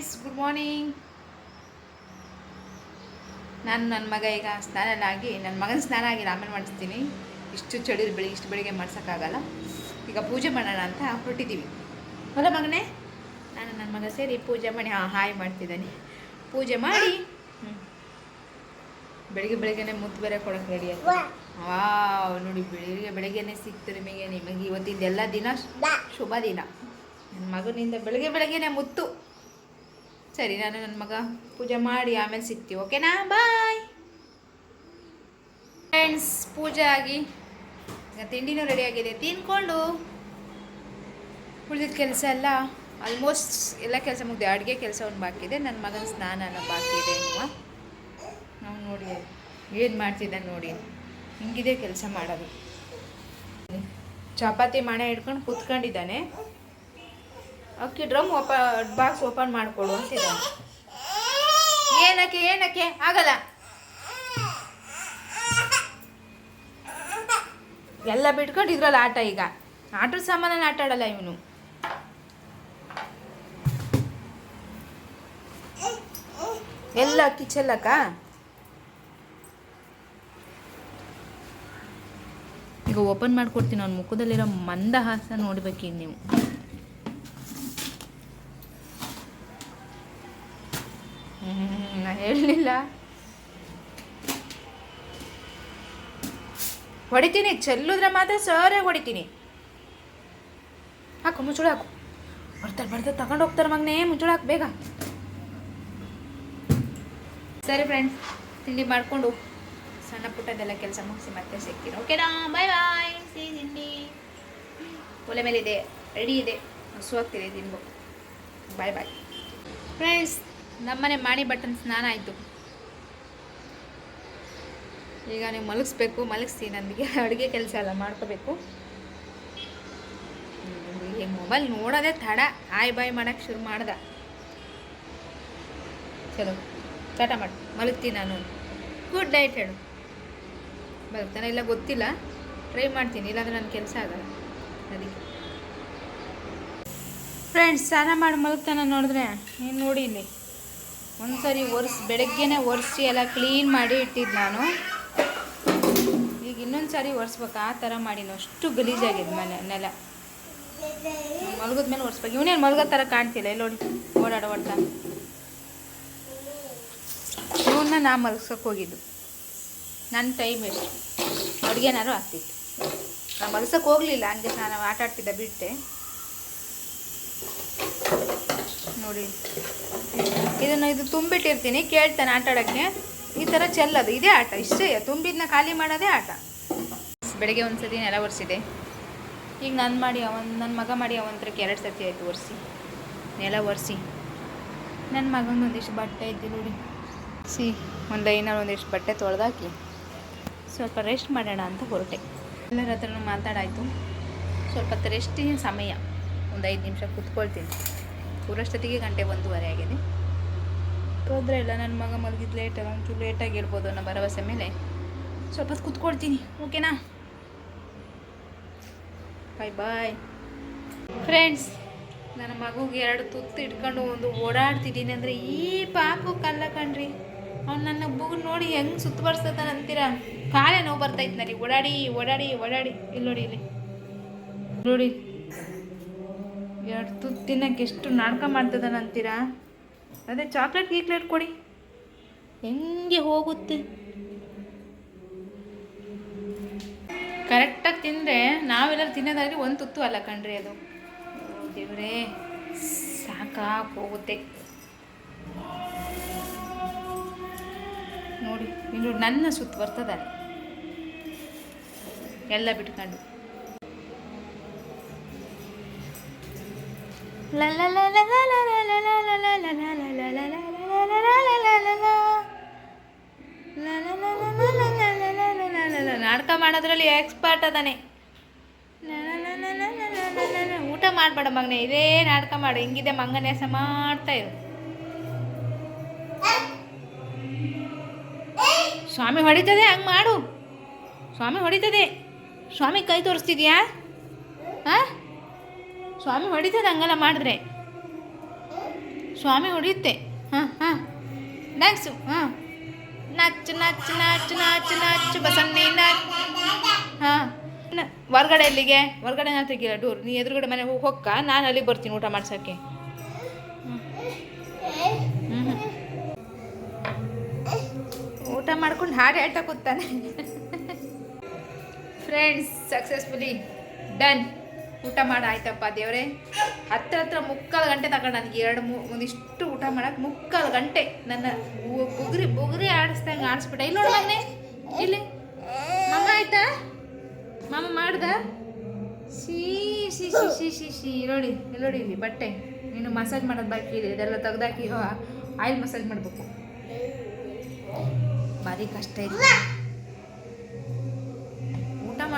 Friends good morning ನಾನು ನನ್ನ ಮಗ ಈಗ ಸ್ನಾನ ಆಗಿ ನನ್ನ ಮಗನ ಸ್ನಾನ ಆಗಿಲ್ಲ ಆಮೇಲೆ ಮಾಡಿಸ್ತೀನಿ. ಇಷ್ಟು ಚಳಿ ಬೆಳಿಗ್ಗೆ ಇಷ್ಟು ಬೆಳಿಗ್ಗೆ ಮಾಡ್ಸೋಕ್ಕಾಗಲ್ಲ. ಈಗ ಪೂಜೆ ಮಾಡೋಣ ಅಂತ ಹೊರಟಿದ್ದೀವಿ ಹೊಲ ಮಗನೇ? ನಾನು ನನ್ನ ಮಗ ಸೇರಿ ಪೂಜೆ ಮಾಡಿ ಹಾಂ ಹಾಯ್ ಮಾಡ್ತಿದ್ದಾನೆ. ಪೂಜೆ ಮಾಡಿ. ಹ್ಞೂ ಬೆಳಿಗ್ಗೆ ಬೆಳಿಗ್ಗೆನೆ ಮುತ್ತು ಬೇರೆ ಕೊಡೋಕೆ ರೆಡಿ ಆಯ್ತು ವಾವ್ ನೋಡಿ ಬೆಳಿಗ್ಗೆ ಬೆಳಿಗ್ಗೆನೆ ಸಿಕ್ತು ನಿಮಗೆ ನಿಮಗೆ ಇವತ್ತಿಂದ ಎಲ್ಲ ದಿನ ಶುಭ ದಿನ. ನನ್ನ ಮಗನಿಂದ ಬೆಳಗ್ಗೆ ಬೆಳಗ್ಗೆನೆ ಮುತ್ತು. ಸರಿ, ನಾನು ನನ್ನ ಮಗ ಪೂಜೆ ಮಾಡಿ ಆಮೇಲೆ ಸಿಗ್ತೀವಿ, ಓಕೆನಾ? ಬಾಯ್ ಫ್ರೆಂಡ್ಸ್ ಪೂಜೆ ಆಗಿ ಈಗ ತಿಂಡಿನೂ ಆಗಿದೆ. ತಿನ್ಕೊಂಡು ಉಳಿದಿದ್ದ ಕೆಲಸ ಎಲ್ಲ ಆಲ್ಮೋಸ್ಟ್ ಎಲ್ಲ ಕೆಲಸ ಮುಗಿದೆ ಅಡುಗೆ ಕೆಲಸ ಒಂದು ಬಾಕಿ ಇದೆ. ನನ್ನ ಮಗನ ಸ್ನಾನ ಬಾಕಿ ಇದೆ ನಾವು ನೋಡಿ ಏನು ಮಾಡ್ತಿದ್ದಾನೆ ನೋಡಿ. ಹಿಂಗಿದೆ ಕೆಲಸ ಮಾಡೋದು. ಚಪಾತಿ ಮಣೆ ಹಿಡ್ಕೊಂಡು ಕೂತ್ಕೊಂಡಿದ್ದಾನೆ. ಅಕ್ಕಿ ಡ್ರಮ್ ಓಪ ಬಾಕ್ಸ್ ಓಪನ್ ಮಾಡಿಕೊಡು ಅಂತಿದ್ದ ಏನಕ್ಕೆ ಏನಕ್ಕೆ? ಆಗಲ್ಲ. ಎಲ್ಲ ಬಿಟ್ಕೊಂಡು ಇದ್ರಲ್ಲಿ ಆಟ ಈಗ. ಆಟದ ಸಾಮಾನಲ್ಲಿ ಆಟ ಆಡಲ್ಲ ಇವನು. ಎಲ್ಲ ಅಕ್ಕಿ ಚೆಲ್ಲಕ್ಕ? ಈಗ ಓಪನ್ ಮಾಡ್ಕೊಡ್ತೀನಿ ಅವ್ನ ಮುಖದಲ್ಲಿರೋ ಮಂದಹಾಸ ನೋಡ್ಬೇಕೀಗ ನೀವು. ಹೇಳಲಿಲ್ಲ ಹೊಡಿತೀನಿ ಚೆಲ್ಲಿದ್ರೆ ಮಾತ್ರ ಸರಿಯಾಗಿ ಹೊಡಿತೀನಿ ಹಾಕು ಮುಚ್ಚಳ ಹಾಕು ಬರ್ತಾರೆ ಬರ್ತಾರೆ ತಗೊಂಡು ಹೋಗ್ತಾರೆ ಮಗನೇ ಮುಚ್ಚಳ ಹಾಕು ಬೇಗ ಸರಿ ಫ್ರೆಂಡ್ಸ್ ತಿಂಡಿ ಮಾಡಿಕೊಂಡು ಸಣ್ಣ ಪುಟ್ಟದೆಲ್ಲ ಕೆಲಸ ಮುಗಿಸಿ ಮತ್ತೆ ಸಿಗ್ತೀನಿ ಓಕೆನಾ ಬಾಯ್ ಬಾಯ್ ಸಿ ತಿಂಡಿ ಒಲೆ ಮೇಲಿದೆ ರೆಡಿ ಇದೆ ಹಸುವಾಗ್ತಿದೆ ತಿನ್ಬೇಕು ಬಾಯ್ ಬಾಯ್ ಫ್ರೆಂಡ್ಸ್ ನಮ್ಮನೆ ಮಾಡಿ ಬಟ್ಟನ್ ಸ್ನಾನ ಆಯಿತು. ಈಗ ನೀವು ಮಲಗಿಸ್ಬೇಕು, ಮಲಗಿಸಿ ನನಗೆ ಅಡುಗೆ ಕೆಲಸ ಎಲ್ಲ ಮಾಡ್ಕೋಬೇಕು. ಈ ಮೊಬೈಲ್ ನೋಡೋದೇ ತಡ, ಆಯ್ ಬಾಯ್ ಮಾಡೋಕ್ಕೆ ಶುರು ಮಾಡ್ದೆ. ಚಲೋ ತಟ ಮಾಡಿ, ಮಲಗ್ತೀನಿ ನಾನು. ಗುಡ್ ನೈಟ್ ಹೇಳು. ಬರ್ತಾನೆ ಇಲ್ಲ ಗೊತ್ತಿಲ್ಲ ಟ್ರೈ ಮಾಡ್ತೀನಿ, ಇಲ್ಲಾಂದ್ರೆ ನನ್ನ ಕೆಲಸ ಆಗಲ್ಲ. ಅದಕ್ಕೆ. ಫ್ರೆಂಡ್ಸ್ ಸ್ನಾನ ಮಾಡಿ, ಮಲಗ್ತಾನೆ ನೋಡಿದ್ರೆ? ನೀನು ನೋಡಿ ಇಲ್ಲಿ ಒಂದ್ಸರಿ ಒರೆಸಿ, ಬೆಳಗ್ಗೆನೆ ಒರೆಸಿ ಎಲ್ಲ ಕ್ಲೀನ್ ಮಾಡಿ ಇಟ್ಟಿದ್ದು ನಾನು. ಈಗ ಇನ್ನೊಂದು ಸಾರಿ ಒರೆಸ್ಬೇಕು, ಆ ಥರ ಮಾಡೀನಿ ಅಷ್ಟು ಗಲೀಜಾಗಿದೆ ಮನೆ, ನೆಲ. ಮಲಗಿದ್ಮೇಲೆ ಒರೆಸ್ಬೇಕು. ಇವನೇನು ಮಲಗೋ ಥರ ಕಾಣ್ತಿಲ್ಲ, ಇಲ್ಲಿ ನೋಡಿ, ಓಡಾಡ ಓಡ್ತಾ ಇವನ್ನ ನಾ ಮಲಗ್ಸೋಕೆ ಹೋಗಿದ್ದು. ನನ್ನ ಟೈಮ್ ಎಷ್ಟು? ಅಡುಗೆನಾರು ಆಗ್ತಿತ್ತು. ನಾನು ಹೋಗಲಿಲ್ಲ, ಹಂಗೆ ನಾನು ಆಟಾಡ್ತಿದ್ದೆ ಬಿಟ್ಟೆ. ನೋಡಿ. ಇದನ್ನು ಇದು ತುಂಬಿಟ್ಟಿರ್ತೀನಿ, ಕೇಳ್ತಾನೆ ಆಟ ಆಡೋಕ್ಕೆ ಈ ಥರ ಚೆಲ್ಲೋದು ಇದೇ ಆಟ, ಇಷ್ಟೇ, ತುಂಬಿದ್ನ ಖಾಲಿ ಮಾಡೋದೇ ಆಟ. ಬೆಳಗ್ಗೆ ಒಂದು ಸತಿ ನೆಲ ಒರೆಸಿದೆ. ಈಗ ನಾನು ಮಾಡಿ ಅವನ್ ನನ್ನ ಮಗ ಮಾಡಿ ಅವಂತ್ರಕ್ಕೆ ಎರಡು ಸತಿ ಆಯಿತು ಒರೆಸಿ. ನೆಲ ಒರೆಸಿ. ನನ್ನ ಮಗಂಗೆ ಒಂದಿಷ್ಟು ಬಟ್ಟೆ ಇದ್ದು ನೋಡಿ. ಸಿ, ಒಂದು ಲೈನಲ್ಲಿ ಒಂದಿಷ್ಟು ಬಟ್ಟೆ ತೊಳೆದಾಕಿ. ಸ್ವಲ್ಪ ರೆಸ್ಟ್ ಮಾಡೋಣ ಅಂತ ಹೊರಟೆ. ಎಲ್ಲರ ಹತ್ರನೂ ಮಾತಾಡಾಯಿತು. ಸ್ವಲ್ಪ ರೆಸ್ಟಿನ ಸಮಯ. ಒಂದು ಐದು ನಿಮಿಷ ಕೂತ್ಕೊಳ್ತೀನಿ. ಪೂರಷ್ಟೊತ್ತಿಗೆ ಗಂಟೆ ಒಂದೂವರೆ ಆಗಿದೆ. ತೊಂದರೆ ಇಲ್ಲ ನನ್ನ ಮಗ ಮಲಗಿದ್ದು ಲೇಟ್ ಒಂಚೂರು ಲೇಟಾಗಿ ಇರ್ಬೋದು ಅನ್ನೋ ಭರವಸೆ ಮೇಲೆ ಸ್ವಲ್ಪ ಕುತ್ಕೊಳ್ತೀನಿ ಓಕೆನಾ ಬಾಯ್ ಬಾಯ್ ಫ್ರೆಂಡ್ಸ್ ನನ್ನ ಮಗುಗೆ ಎರಡು ತುತ್ತು ಇಟ್ಕೊಂಡು ಒಂದು ಓಡಾಡ್ತಿದ್ದೀನಿ ಅಂದರೆ ಈ ಪಾಪು ಕಲ್ಲ ಕಣ್ರಿ. ಅವ್ನು ನನ್ನ ಬುಗ್ ನೋಡಿ ಹೆಂಗೆ ಸುತ್ತುವರ್ಸ್ತಾನೆ ಅಂತೀರಾ? ಕಾಲೇ ನೋವು ಬರ್ತೈತೆ ನನಗೆ. ಓಡಾಡಿ ಓಡಾಡಿ ಓಡಾಡಿ. ಇಲ್ಲಿ ನೋಡಿ ಇಲ್ಲಿ. ನೋಡಿ ಎರಡು ತುತ್ತು ತಿನ್ನಕ್ಕೆ ಎಷ್ಟು ನಾಟಕ ಮಾಡ್ತದಾನ ಅಂತೀರಾ? ಅದೇ ಚಾಕ್ಲೇಟ್ ಗೀಕ್ಲೇಟ್ ಕೊಡಿ. ಹೆಂಗೆ ಹೋಗುತ್ತೆ? ಕರೆಕ್ಟಾಗಿ ತಿಂದರೆ ನಾವೆಲ್ಲರೂ ತಿನ್ನೋದಾದ್ರೆ ಒಂದು ತುತ್ತು ಅಲ್ಲ ಕಣ್ರಿ ಅದು. ದೇವರೇ ದೇವ್ರೇ, ಸಾಕಾಗಿ ಹೋಗುತ್ತೆ. ನೋಡಿ ಇನ್ನು ನನ್ನ ಸುತ್ತ ಬರ್ತದ ಎಲ್ಲ ಬಿಟ್ಕೊಂಡು. ನಾಟಕ ಮಾಡೋದ್ರಲ್ಲಿ ಎಕ್ಸ್ಪರ್ಟ್ ಅದಾನೆ ಊಟ ಮಾಡಬೇಡ ಮಗನೆ ಇದೇ ನಾಟಕ ಮಾಡು ಹಿಂಗಿದೆ ಮಂಗನ್ಯಾಸ ಮಾಡ್ತಾ ಇರು ಸ್ವಾಮಿ ಹೊಡಿತದೆ ಹಂಗೆ ಮಾಡು ಸ್ವಾಮಿ ಹೊಡಿತದೆ ಸ್ವಾಮಿ ಕೈ ತೋರಿಸ್ತಿದ್ಯಾ ಹಾಂ ಸ್ವಾಮಿ ಹೊಡಿತದೆ ಹಂಗಲ್ಲ ಮಾಡಿದ್ರೆ. ಸ್ವಾಮಿ ಹೊಡಿಯುತ್ತೆ. ಹಾಂ ಹಾಂ. ಡ್ಯಾನ್ಸು ಹಾಂ. ನಚ್ಚು ನಚ್ಚು ನಾಚು ನಾಚು ನಾಚು, ಬಸಣ್ಣಿ ನಾ ಹಾಂ. ಹೊರ್ಗಡೆ ಎಲ್ಲಿಗೆ? ಹೊರ್ಗಡೆ ನಾನು ತೆಗಿಲ್ಲ ಡೋರ್. ನೀ ಎದುರುಗಡೆ ಮನೆ ಹೋಗಿ ಹೊಕ್ಕ ನಾನು ಅಲ್ಲಿಗೆ ಬರ್ತೀನಿ ಊಟ ಮಾಡ್ಸೋಕ್ಕೆ. ಹ್ಞೂ ಊಟ ಮಾಡ್ಕೊಂಡು ಹಾಡು ಹೇಳ್ತಾ ಕೂತಾನೆ. ಫ್ರೆಂಡ್ಸ್ ಸಕ್ಸಸ್ಫುಲಿ ಡನ್ ಊಟ ಮಾಡ, ಆಯ್ತಪ್ಪ ದೇವ್ರೆ. ಹತ್ರ ಹತ್ರ ಮುಕ್ಕಾಲು ಗಂಟೆ ತಗೊಂಡು ನನಗೆ ಎರಡು ಮೂ, ಒಂದಿಷ್ಟು ಊಟ ಮಾಡೋಕೆ ಮುಕ್ಕಾಲು ಗಂಟೆ ನನ್ನ ಬುಗ್ರಿ, ಬುಗುರಿ ಆಡಿಸ್ದಂಗೆ ಆಡಿಸ್ಬಿಟ್ಟೆ. ಇಲ್ಲಿ ನೋಡಿ ಮೊನ್ನೆ. ಇಲ್ಲಿ. ಮಮ್ಮ ಆಯ್ತಾ? ಮಮ್ಮ ಮಾಡ್ದ? ಶೀ ಶಿ ಶಿ ಶಿ ಶಿ ಶಿ ನೋಡಿ, ಇಲ್ಲಿ ನೋಡಿ ಇಲ್ಲಿ ಬಟ್ಟೆ. ನೀನು ಮಸಾಜ್ ಮಾಡೋದು ಬಾಕಿ ಇದೆ. ಇದೆಲ್ಲ ತೆಗ್ದಾಕಿ ಆಯಿಲ್ ಮಸಾಜ್ ಮಾಡಬೇಕು. ಭಾರಿ ಕಷ್ಟ ಇದೆ.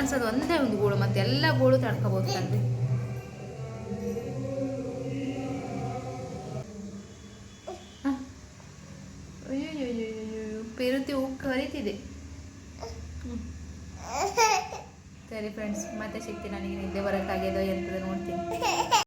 ಮಾಡಿಸೋದು ಒಂದೇ ಒಂದು ಗೋಳು, ಮತ್ತೆ ಎಲ್ಲ ಗೋಳು ತಡ್ಕೋಬೋದು ತಂದೆ ಪಿರುತಿ ಉಕ್ಕು ಹರಿತಿದೆ. ಸರಿ ಫ್ರೆಂಡ್ಸ್ ಮತ್ತೆ ಸಿಗ್ತೀನಿ ನನಗೆ ನಿದ್ದೆ ಬರೋಕ್ಕಾಗ್ಯದೋ ಎಂತದ ನೋಡ್ತೀನಿ